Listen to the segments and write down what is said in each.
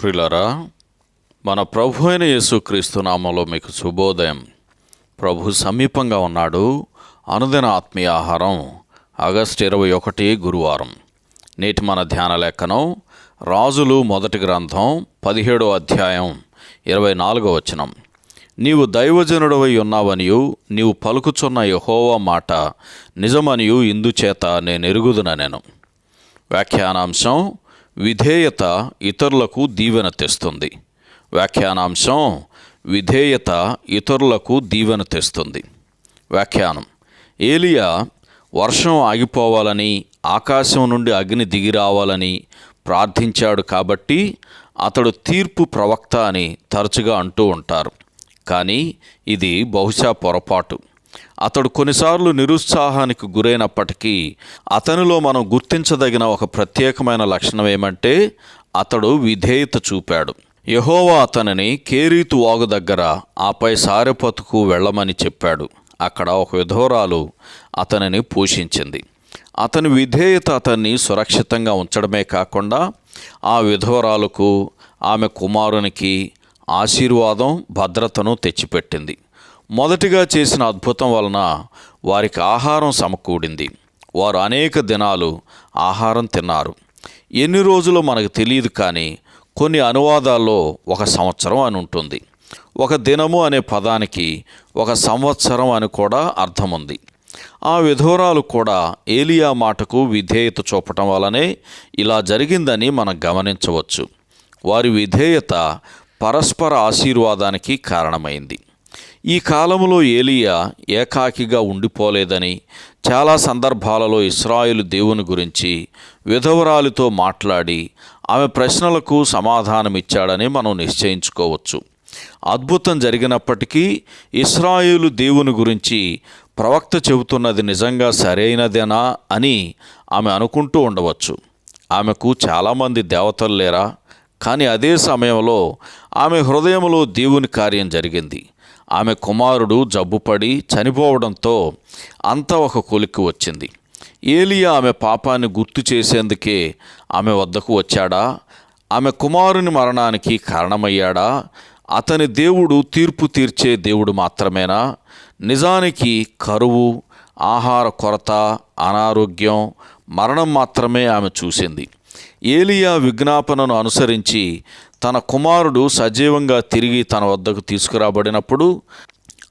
ప్రిలరా మన ప్రభు అయిన యేసుక్రీస్తు నామంలో మీకు శుభోదయం. ప్రభు సమీపంగా ఉన్నాడు. అనుదిన ఆత్మీయ ఆహారం ఆగస్టు ఇరవై ఒకటి గురువారం. నేటి మన ధ్యాన లేఖనం రాజులు మొదటి గ్రంథం పదిహేడో అధ్యాయం ఇరవై నాలుగో వచనం. నీవు దైవజనుడవై ఉన్నావనియు నీవు పలుకుచున్న యహోవా మాట నిజమనియు ఇందుచేత నేను ఎరుగుదున నేను. వ్యాఖ్యానాంశం విధేయత ఇతరులకు దీవెన తెస్తుంది. వ్యాఖ్యానాంశం విధేయత ఇతరులకు దీవెన తెస్తుంది. వ్యాఖ్యానం ఏలియా వర్షం ఆగిపోవాలని ఆకాశం నుండి అగ్ని దిగిరావాలని ప్రార్థించాడు కాబట్టి అతడు తీర్పు ప్రవక్త అని తరచుగా అంటూ ఉంటారు. కానీ ఇది బహుశా పొరపాటు. అతడు కొన్నిసార్లు నిరుత్సాహానికి గురైనప్పటికీ అతనిలో మనం గుర్తించదగిన ఒక ప్రత్యేకమైన లక్షణం ఏమంటే అతడు విధేయత చూపాడు. యహోవా అతనిని కేరీతు వాగు దగ్గర ఆపై సారెపతుకు వెళ్ళమని చెప్పాడు. అక్కడ ఒక విధవరాలు అతనిని పోషించింది. అతని విధేయత అతన్ని సురక్షితంగా ఉంచడమే కాకుండా ఆ విధవరాలకు ఆమె కుమారునికి ఆశీర్వాదం భద్రతను తెచ్చిపెట్టింది. మొదటిగా చేసిన అద్భుతం వలన వారికి ఆహారం సమకూడింది. వారు అనేక దినాలు ఆహారం తిన్నారు. ఎన్ని రోజులు మనకు తెలియదు కానీ కొన్ని అనువాదాల్లో ఒక సంవత్సరం అని ఉంటుంది. ఒక దినము అనే పదానికి ఒక సంవత్సరం అని కూడా అర్థం ఉంది ఆ విధోరాలు కూడా ఏలియా మాటకు విధేయత చూపటం వలనే ఇలా జరిగిందని మనం గమనించవచ్చు. వారి విధేయత పరస్పర ఆశీర్వాదానికి కారణమైంది. ఈ కాలంలో ఏలియా ఏకాకిగా ఉండిపోలేదని చాలా సందర్భాలలో ఇస్రాయులు దేవుని గురించి విధవరాలితో మాట్లాడి ఆమె ప్రశ్నలకు సమాధానమిచ్చాడని మనం నిశ్చయించుకోవచ్చు. అద్భుతం జరిగినప్పటికీ ఇస్రాయేలు దేవుని గురించి ప్రవక్త చెబుతున్నది నిజంగా సరైనదేనా అని ఆమె అనుకుంటూ ఉండవచ్చు. ఆమెకు చాలామంది దేవతలు లేరా? కానీ అదే సమయంలో ఆమె హృదయంలో దేవుని కార్యం జరిగింది. ఆమె కుమారుడు జబ్బుపడి చనిపోవడంతో అంత ఒక కొలిక్కి వచ్చింది. ఏలియా ఆమె పాపాన్ని గుర్తు చేసేందుకే ఆమె వద్దకు వచ్చాడా? ఆమె కుమారుని మరణానికి కారణమయ్యాడా? అతని దేవుడు తీర్పు తీర్చే దేవుడు మాత్రమేనా? నిజానికి కరువు ఆహార కొరత అనారోగ్యం మరణం మాత్రమే ఆమె చూసింది. ఏలియా విజ్ఞాపనను అనుసరించి తన కుమారుడు సజీవంగా తిరిగి తన వద్దకు తీసుకురాబడినప్పుడు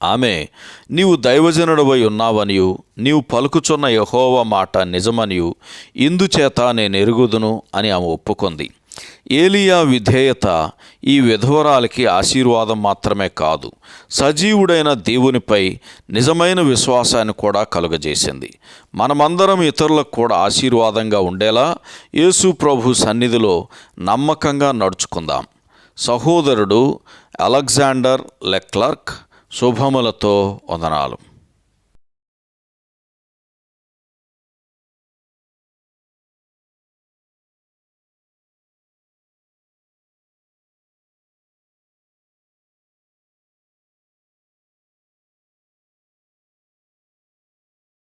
ఆమె నీవు దైవజనుడవై ఉన్నావనియు నీవు పలుకుచున్న యహోవ మాట నిజమనియు ఇందుచేత నేను ఎరుగుదును అని ఆమె ఒప్పుకుంది. ఏలియా విధేయత ఈ విధవరాలకి ఆశీర్వాదం మాత్రమే కాదు సజీవుడైన దేవునిపై నిజమైన విశ్వాసాన్ని కూడా కలుగజేసింది. మనమందరం ఇతరులకు కూడా ఆశీర్వాదంగా ఉండేలా యేసు ప్రభు సన్నిధిలో నమ్మకంగా నడుచుకుందాం. సహోదరుడు అలెగ్జాండర్ లెక్లర్క్ శుభములతో వందనాలు.